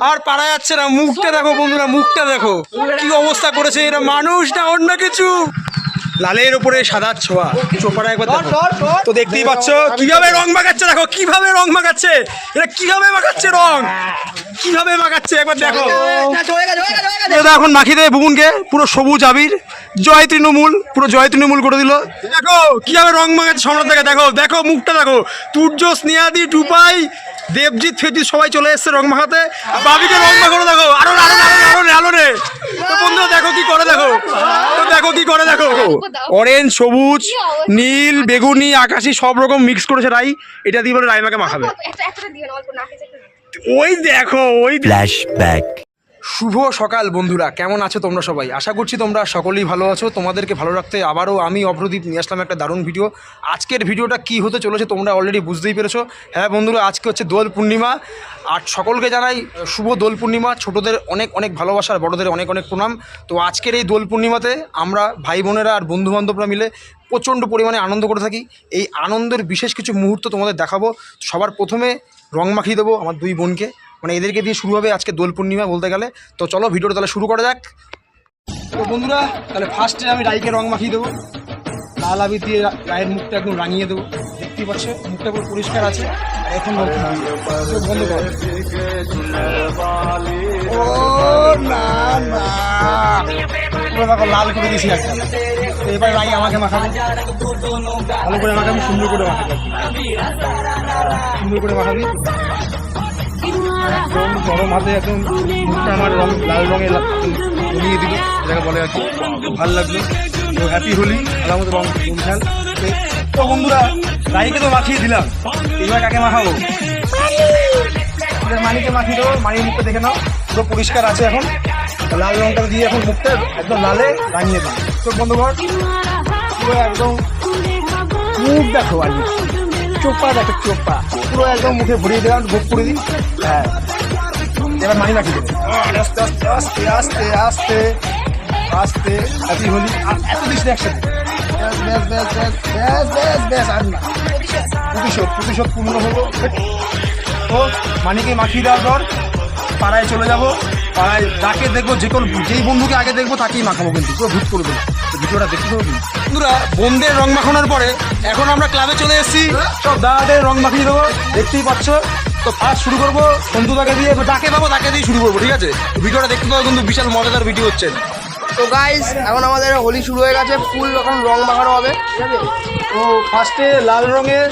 আর পারা যাচ্ছে না, মুখটা দেখো বন্ধুরা, মুখটা দেখো। কি অবস্থা করেছে এরা? মানুষ না অন্য কিছু? লালের উপরে সাদা ছোঁয়া। চোপারা একবার দেখো। তো দেখতেই পাচ্ছ কীভাবে রং মাখাচ্ছে দেখো কীভাবে রং মাখাচ্ছে এটা কীভাবে মাখাচ্ছে রং? কীভাবে মাখাচ্ছে একবার দেখো। এটা এখন মাখিয়ে দেবে বুবুনকে পুরো সবুজ আবির। জয় তৃণমূল পুরো জয় তৃণমূল করে দিল। দেখো কীভাবে রং মাখাচ্ছে সম্রাট থেকে দেখো দেখো মুখটা দেখো। তুর্য স্নেহাদি টুপাই দেবজিৎ ফেজিৎ সবাই চলে এসছে রং মাখাতে। আর বাবিকে রং মাখানো দেখো আরও আরও আরও আরও আলো রে তো বন্ধুরা দেখো কি করে দেখো। তো দেখো কি করে দেখো। অরেঞ্জ সবুজ নীল বেগুনি আকাশি সব রকম মিক্স করেছে রাই। এটা দিয়ে বলে রাইমাকে মাখাবে। ওই দেখো ওই Flashback. শুভ সকাল বন্ধুরা, কেমন আছো তোমরা সবাই? আশা করছি তোমরা সকলেই ভালো আছো। তোমাদেরকে ভালো রাখতে আবারও আমি অপ্রদীপ, নিয়ে আসলাম একটা দারুণ ভিডিও আজকের ভিডিওটা কি হতে চলেছে তোমরা অলরেডি বুঝতেই পেরেছ। হ্যাঁ বন্ধুরা, আজকে হচ্ছে দোল পূর্ণিমা। আর সকলকে জানাই শুভ দোল পূর্ণিমা। ছোটোদের অনেক অনেক ভালোবাসা আর বড়দের অনেক অনেক প্রণাম। তো আজকের এই দোল পূর্ণিমাতে আমরা ভাই বোনেরা আর বন্ধু বান্ধবরা মিলে প্রচণ্ড পরিমাণে আনন্দ করে থাকি। এই আনন্দের বিশেষ কিছু মুহূর্ত তোমাদের দেখাবো। সবার প্রথমে রং মাখিয়ে দেবো আমার দুই বোনকে। মানে এদেরকে দিয়ে শুরু হবে আজকে দোল পূর্ণিমা বলতে গেলে। তো চলো ভিডিওটা তাহলে শুরু করা যাক। তো বন্ধুরা, তাহলে ফার্স্টে আমি রাইকে রং মাখিয়ে দেবো। লাল আবির দিয়ে রায়ের মুখটা একদম রাঙিয়ে দেবো। দেখতেই পাচ্ছ, মুখটা পুরো পরিষ্কার আছে। এখন বন্ধ লাল করে দিয়েছি একটা। এবার রাই আমাকে মাখাবে। ভালো করে আমাকে আমি সুন্দর করে মাখাবো। সুন্দর করে মাখাবি। একদম গরম হাতে মুখটা আমার রং, লাল রঙে রঙিয়ে দিল। যেটাকে বলে আর কি, ভালো লাগল। তো হ্যাপি হোলি আলার মতো রং রং তো বন্ধুরা রাইকে তো মাখিয়ে দিলাম। এবার কাকে মাখাবো? মানিকে মাখিয়ে দেবো। মানির মুখটা দেখে নাও। পুরো পরিষ্কার আছে এখন। লাল রংটা দিয়ে এখন মুখটা একদম লালে রাঙিয়ে দিই চোখ বন্ধ কর পুরো একদম মুখ দেখো আর কি। চোপা, দেখো চোপা। পুরো একদম মুখে ভরিয়ে দিলাম ভোগ করে দিই। হ্যাঁ। এবার মানি দেবো। আস্তে আস্তে আস্তে আস্তে আস্তে আস্তে হ্যাপি হোলি। এত একসাথে ব্যাস ব্যাস ব্যাস ব্যাস ব্যাস আর পূর্ণ হলো। তো মানিকে মাখিয়ে দেওয়ার পর পাড়ায় চলে যাব। পাড়ায় যাকে দেখব, যে কোনো যেই বন্ধুকে আগে দেখব, তাকেই মাখাবো কিন্তু। পুরো ভূত করে দেবো। ভিডিওটা দেখতে পাবো বন্ধুরা বোনদের রং মাখানোর পরে এখন আমরা ক্লাবে চলে এসেছি। সব দাদাদের রং মাখিয়ে দেবো দেখতেই পাচ্ছ। তো ফার্স্ট শুরু করব সন্তুদাকে দিয়ে। যাকে পাবো তাকে দিয়ে শুরু করব ঠিক আছে? ভিডিওটা দেখতে পাবো কিন্তু বিশাল মজাদার ভিডিও হচ্ছে। তো গাইস এখন আমাদের হোলি শুরু হয়ে গেছে ফুল এখন রং মাখানো হবে ঠিক আছে? তো ফার্স্টে লাল রঙের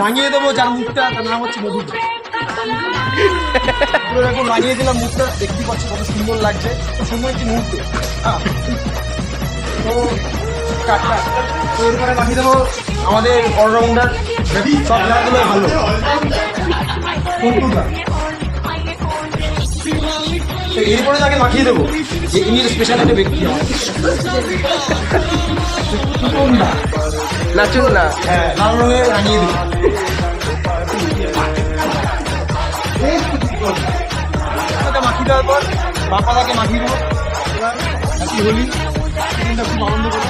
রাঙিয়ে দেবো যার মুখটা তার নাম হচ্ছে মধু। পুরো এখন রাঙিয়ে দিলাম মুখটা দেখতে পাচ্ছি কত সুন্দর লাগছে। তো সুন্দর একটি মুহূর্ত। হ্যাঁ। তো এরপরে মাখিয়ে দেবো আমাদের অলরাউন্ডার সব খেলাধুলো ভালো কোনটুকটা তো এরপরে তাকে মাখিয়ে দেবো যে ইনি স্পেশাল একটা ব্যক্তি কোনটা নাচুন না হ্যাঁ লাল রঙে রাঙিয়ে দিল মাখিয়ে দেওয়ার পর বাপাদাকে মাখিয়ে দেবো হ্যাপি হোলি দিনটা খুব আনন্দ করব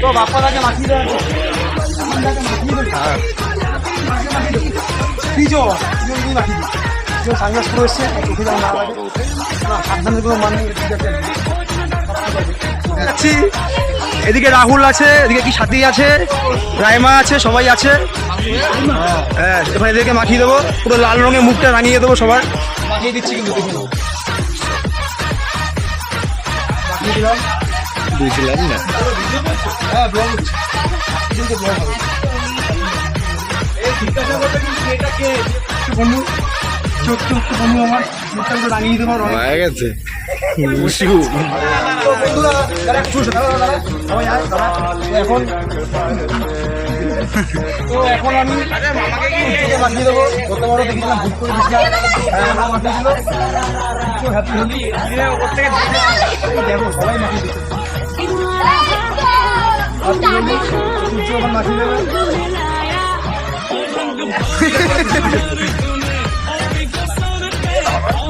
তো বাপ্পাদাকে মাখিয়ে দেওয়ার পর বাপ্পাদাকে মাখিয়ে দেবো মাখিয়ে দেবো পিজো পিজো যদি মাখিয়ে দিই পিজো সানগ্লাস পুরো এসছে চোখে যেন না লাগে না সাবধানের কোনো মানে নেই, ঠিক আছে যাচ্ছি এদিকে রাহুল আছে এদিকে কি সাথী আছে রায়মা আছে সবাই আছে। হ্যাঁ এখানে এদেরকে মাখিয়ে দেবো। পুরো লাল রঙের মুখটা রাঙিয়ে দেবো সবার। মাখিয়ে দিচ্ছি কিন্তু বুঝলাম না। হ্যাঁ হয়ে গেছে। তো বন্ধুরা, দাঁড়া, একটু দাঁড়া, সবাই আয়, দাঁড়া। এখন তো এখন আমি মাখিয়ে দেবো গত বড় দেখেছিলাম ভুল করে দিয়েছিলাম মা মাখিয়েছিল তো হ্যাপি হোলি ওপর থেকে দেখো সবাই মাখিয়ে দিচ্ছে সূর্য এখন মাখিয়ে দেবে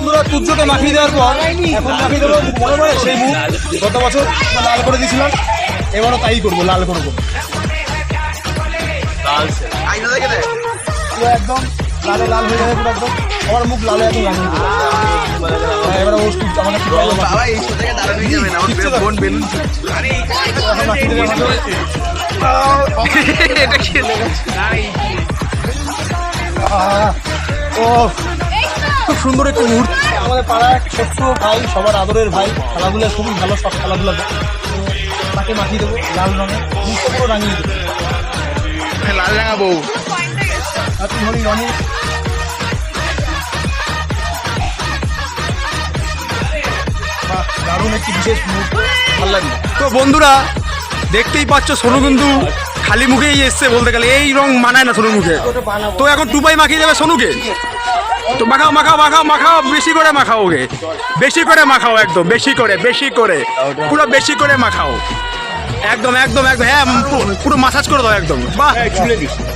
বন্ধুরা তুর্যকে মাখিয়ে দেওয়ার পর এখন মাখিয়ে দেবো মনে পড়ে সেই মুখ। গত বছর লাল করে দিয়েছিলাম এবারও তাই করব লাল করব। একদম লালে লাল হয়ে যাবে পুরো একদম। আমার মুখ লালে একদম দেবো হ্যাঁ, এবারে একটু ও খুব সুন্দর একটি মুহূর্ত। আমাদের পাড়ার এক ছোট্ট ভাই সবার আদরের ভাই। খেলাধুলা খুবই ভালো সব খেলাধুলা তো তাকে মাখিয়ে দেবো লাল রঙে। মুখটা পুরো রাঙিয়ে দেবো। লাল রাঙা বউ আর তুই রঙে দারুণ একটি বিশেষ মুহূর্ত। ভালো লাগল। তো বন্ধুরা দেখতেই পাচ্ছ সোনু কিন্তু খালি মুখেই এসছে বলতে গেলে। এই রং মানায় না সোনুর মুখে। তো এখন টুপাই মাখিয়ে যাবে সোনুকে? তো মাখাও মাখাও মাখাও মাখাও বেশি করে মাখাও ওকে। বেশি করে মাখাও একদম বেশি করে বেশি করে। পুরো বেশি করে মাখাও। একদম একদম একদম হ্যাঁ পুরো মাসাজ করে দাও একদম। বাহ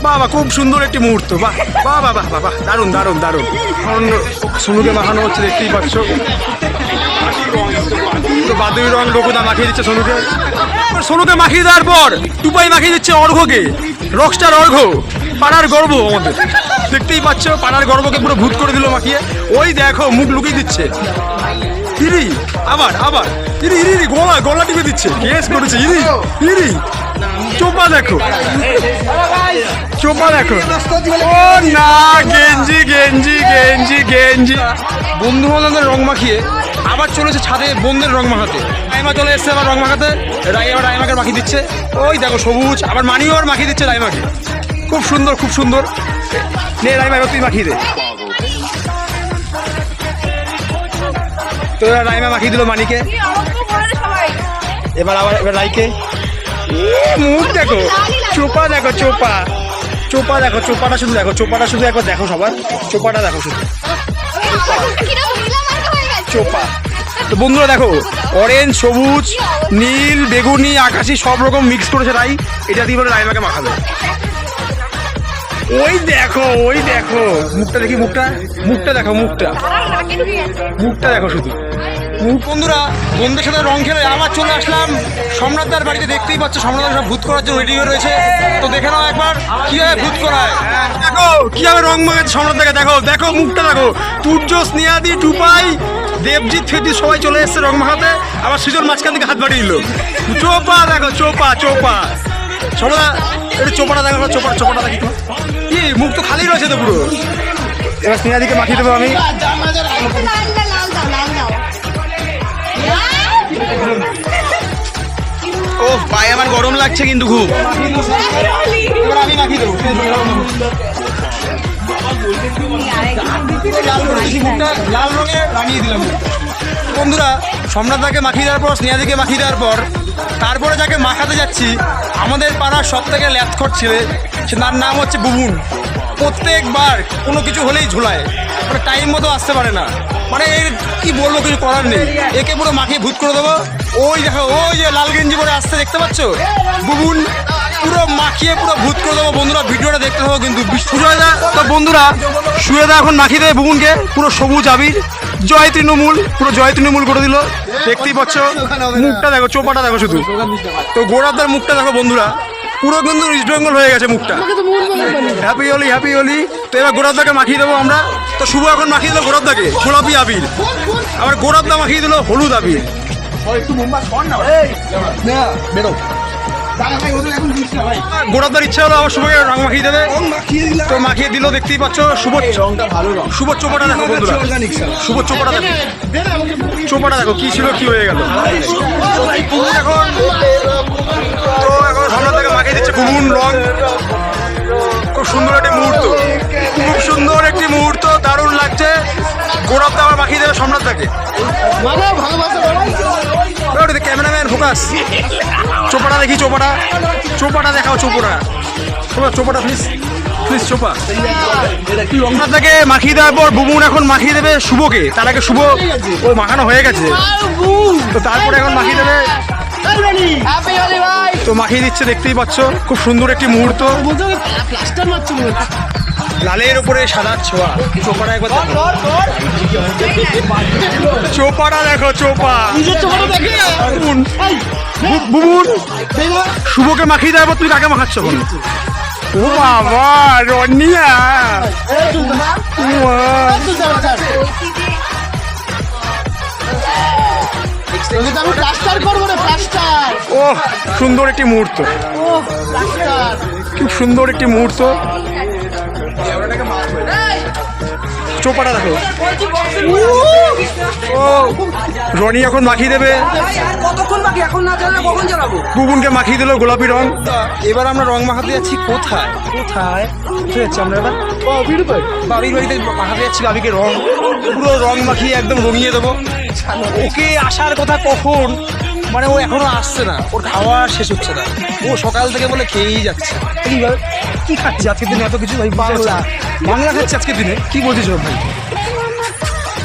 বাহ বাহ খুব সুন্দর একটি মুহূর্ত বাহ বাহ বাহ বাহ বাহ দারুণ দারুণ দারুণ। এখন সোনুকে মাখানো হচ্ছে দেখতেই পাচ্ছ। তো বাদুই রং লোকদা মাখিয়ে দিচ্ছে সোনুকে। সোনুকে মাখিয়ে দেওয়ার পর টুপাই মাখিয়ে দিচ্ছে অর্ঘকে রকস্টার অর্ঘ পাড়ার গর্ব আমাদের। দেখতেই পাচ্ছ, পাড়ার গর্বকে পুরো ভূত করে দিল মাখিয়ে। ওই দেখো, মুখ লুকিয়ে দিচ্ছে। ইরি, আবার আবার। ইরি ইরি ইরি, গলা গলা টিপে দিচ্ছে। কেস করেছে, ইরি ইরি। চোপা দেখো। চোপা দেখো। ও না, গেঞ্জি গেঞ্জি গেঞ্জি গেঞ্জি। বন্ধু বান্ধবদের রং মাখিয়ে আবার চলেছে ছাদে বন্ধের রং মাখাতে। রাইমা চলে এসছে আবার রং মাখাতে। রাই আবার রাইমাকে মাখিয়ে দিচ্ছে। ওই দেখো, সবুজ, আবার মানিও আবার মাখিয়ে দিচ্ছে রাইমাকে। খুব সুন্দর খুব সুন্দর। নে রাইমা এবার তুই মাখিয়ে দে। তো রাইমা মাখিয়ে দিল মানিকে। এবার আবার এবার রাইকে। মুখ দেখো। চোপা দেখো চোপা। চোপা দেখো চোপাটা শুধু দেখো চোপাটা শুধু একবার দেখো সবার। চোপাটা দেখো শুধু। চোপা। তো বন্ধুরা দেখো অরেঞ্জ সবুজ নীল বেগুনি আকাশি সব রকম মিক্স করেছে রাই। এটা দিয়ে রাইমাকে মাখাবে। ওই দেখো ওই দেখো। মুখটা দেখি, মুখটা? মুখটা দেখো মুখটা। মুখটা দেখো শুধু। বন্ধুরা, বন্ধুদের সাথে রং খেলে আবার চলে আসলাম। সম্রাটদার বাড়িতে দেখতেই পাচ্ছ, সম্রাটদার সব ভূত করার জন্য রেডি হয়ে রয়েছে। তো দেখে নাও একবার, কীভাবে ভূত করায়। দেখো, কীভাবে রং মাখাচ্ছে সম্রাটদাকে। দেখো দেখো, মুখটা দেখো। তুর্য স্নেহাদি টুপাই, দেবজিৎ ফেবজিৎ সবাই চলে এসছে রং মাখাতে। আবার সুজন মাঝখান থেকে হাত বাড়িয়ে দিল। চোপা, দেখো, চোপা চোপা। সম্রাট একটু চোপাটা দেখো চোপা চোপাটা দেখি তো। কি, মুখ তো খালি রয়েছে তো পুরো। এবার স্নেহাদিকে মাখিয়ে দেবো আমি। ও পায়ে আমার গরম লাগছে কিন্তু খুব। আমি মাখিয়ে লাল রঙে রাঙিয়ে দিলাম। বন্ধুরা, সম্রাটদাকে মাখিয়ে দেওয়ার পর, স্নেহাদিকে মাখিয়ে দেওয়ার পর তারপরে যাকে মাখাতে যাচ্ছি, আমাদের পাড়ার সব থেকে ল্যাথখট ছেলে, সে তার নাম হচ্ছে বুবুন। প্রত্যেকবার কোনো কিছু হলেই ঝুলায়। মানে টাইম মতো আসতে পারে না। মানে এর কি বলব, কিছু করার নেই। একে পুরো মাখিয়ে ভূত করে দেবো। ওই দেখো, ওই যে লাল গেঞ্জি পরে আসতে দেখতে পাচ্ছ? বুবুন পুরো মাখিয়ে, পুরো ভূত করে দেবো। বন্ধুরা, ভিডিওটা দেখতে হবে কিন্তু সুজয়দা তো বন্ধুরা সুজয়দা এখন, মাখিয়ে দেবে বুবুনকে। পুরো সবুজ আবির। জয় তৃণমূল পুরো জয় তৃণমূল করে দিল। দেখতেই পাচ্ছ মুখটা দেখো চোপাটা দেখো শুধু। তো গোড়াদার মুখটা দেখো বন্ধুরা পুরো কিন্তু ইস্ট বেঙ্গল হয়ে গেছে মুখটা। হ্যাপি হলি হ্যাপি হলি তো এবার গোড়াদাকে মাখিয়ে দেবো আমরা। তো শুভ এখন মাখিয়ে দিল গোড়াদাকে গোলাপি আবির। আবার গোড়াদা মাখিয়ে দিল হলুদ আবির। বেরো। গোড়াদার ইচ্ছা হলো আবার শুভকে রং মাখিয়ে দেবে। তো মাখিয়ে দিল দেখতেই পাচ্ছ শুভ রংটা ভালো রং। শুভ চোপাটা দেখো বন্ধুরা। শুভ চোপাটা দেখো। চোপাটা দেখো কি ছিল কি হয়ে গেল। বুবুন এখন তো এখন সামনে থেকে মাখিয়ে দিচ্ছে রং। খুব সুন্দর একটি মুহূর্ত। খুব সুন্দর একটি মুহূর্ত। গোড়াতে আবার মাখিয়ে দেবে সম্রাট তাকে ক্যামেরাম্যান ফোকাস। চোপাটা দেখি চোপাটা। চোপাটা দেখাও চোপড়া চোপা চোপাটা প্লিজ প্লিজ চোপা। লঙ্কা থেকে মাখিয়ে দেওয়ার পর বুবুন এখন মাখিয়ে দেবে শুভকে। তার আগে শুভ ও মাখানো হয়ে গেছে। তো তারপরে এখন মাখিয়ে দেবে। তো মাখিয়ে দিচ্ছে দেখতেই পাচ্ছ। খুব সুন্দর একটি মুহূর্ত। লালের উপরে সাদার ছোঁয়া। চোপাটা একবার দেখো। চোপাটা দেখো চোপা। বুবুন, শুভকে মাখিয়ে দেবো তুই কাকে মাখাচ্ছ বল? ও বাবা রনিয়া। ও সুন্দর একটি মুহূর্ত। খুব সুন্দর একটি মুহূর্ত। চোপাটা দেখো ও রনি এখন মাখিয়ে দেবে কতক্ষণ বাকি এখন না জানলে কখন জানাব বুবুনকে মাখিয়ে দিল গোলাপি রং এবার আমরা রং মাখাতে যাচ্ছি কোথায় কোথায় কোথায় যাচ্ছি আমরা এবার বাবির বাড়িতে মাখাতে যাচ্ছি বাবিকে রং পুরো রং মাখিয়ে একদম রঙিয়ে দেবো ওকে আসার কথা কখন মানে ও এখনও আসছে না। ওর খাওয়া শেষ হচ্ছে না। ও সকাল থেকে বলে খেয়েই যাচ্ছে। কি খাচ্ছে আজকের দিনে? এত কিছু ভাই বাংলা বাংলা খাচ্ছে আজকের দিনে? কি বলছিস ওর ভাই?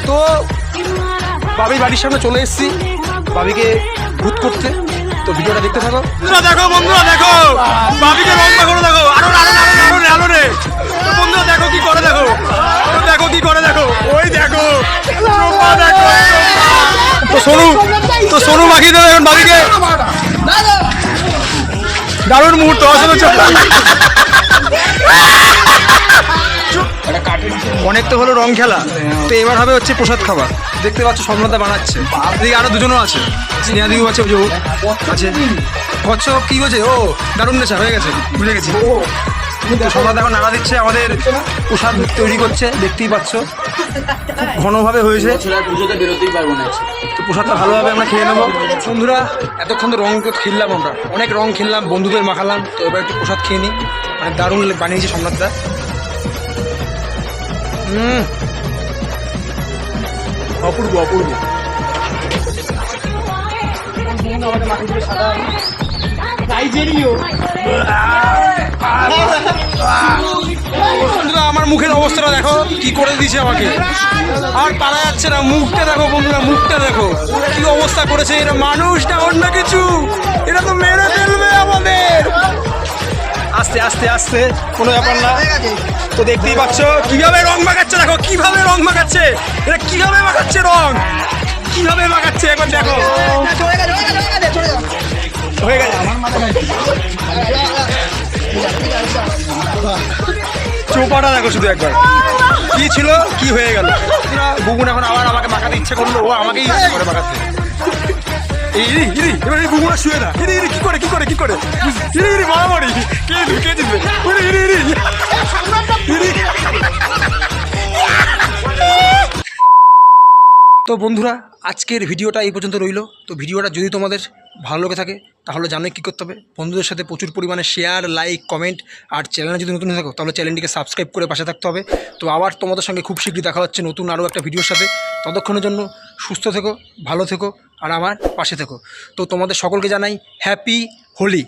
তো বাবি বাড়ির সামনে চলে এসেছি। বাবিকে ভূত করতে। তো ভিডিওটা দেখতে থাকো। দেখো বন্ধুরা দেখো। বাবিকে করে দেখো আরও আরও আরও আরও রে আরও রে। বন্ধুরা দেখো কি করে দেখো। দেখো কি করে দেখো। ওই দেখো। তো সোনু তো সোনু মাখিয়ে দেবে এখন বাবিকে। দারুণ মুহূর্ত অনেক তো হলো রং খেলা। তো এবার হবে হচ্ছে প্রসাদ খাবার। দেখতে পাচ্ছ সম্রাদা বানাচ্ছে। এদিকে আরও দুজনও আছে। স্নেহাদিও আছে আছে। কচ্ছপ, কি হয়েছে? ও, দারুণ নেশা, হয়ে গেছে। বুঝে গেছি। সম্রাদ এখন নাড়া দিচ্ছে, আমাদের প্রসাদ তৈরি করছে, দেখতেই পাচ্ছ। খুব ঘনভাবে হয়েছে। তো প্রসাদটা ভালোভাবে আমরা খেয়ে নেব। বন্ধুরা, এতক্ষণ তো রং খেললাম আমরা। অনেক রং খেললাম, বন্ধুদের মাখালাম। তো এবার একটু প্রসাদ খেয়ে নিই। মানে দারুণ বানিয়েছে সম্রাটদা হুম অপূর্ব অপূর্ব। বন্ধুরা, আমার মুখের অবস্থাটা দেখো, কি করে দিয়েছে আমাকে। আর পারা যাচ্ছে না, মুখটা দেখো বন্ধুরা, মুখটা দেখো। কি অবস্থা করেছে এরা, মানুষ না অন্য কিছু? এটা তো মেরে ফেলবে আমাদের। আস্তে আস্তে আস্তে, কোনো ব্যাপার না। তো দেখতেই পাচ্ছ, কীভাবে রং মাখাচ্ছে দেখো, কীভাবে রং মাখাচ্ছে? এটা কীভাবে মাখাচ্ছে রং? কীভাবে মাখাচ্ছে? একবার দেখো। হয়ে গেছে চোপাটা দেখো শুধু একবার। কি ছিল, কি হয়ে গেল? বুবুন এখন আবার আমাকে মাখাতে ইচ্ছে করল, ও আমাকেই ইচ্ছে করে মাখাতে। এই শুয়ে করে করে করে? তো বন্ধুরা, আজকের ভিডিওটা এই পর্যন্ত রইল। তো ভিডিওটা যদি তোমাদের ভালো লেগে থাকে তাহলে জানলে কী করতে হবে বন্ধুদের সাথে প্রচুর পরিমাণে শেয়ার লাইক কমেন্ট আর চ্যানেলে যদি নতুন থাকো তাহলে চ্যানেলটিকে সাবস্ক্রাইব করে পাশে থাকতে হবে তো আবার তোমাদের সঙ্গে খুব শীঘ্রই দেখা হচ্ছে নতুন আরও একটা ভিডিওর সাথে ততক্ষণের জন্য সুস্থ থেকো ভালো থেকো আর আমার পাশে থেকো তো তোমাদের সকলকে জানাই হ্যাপি হোলি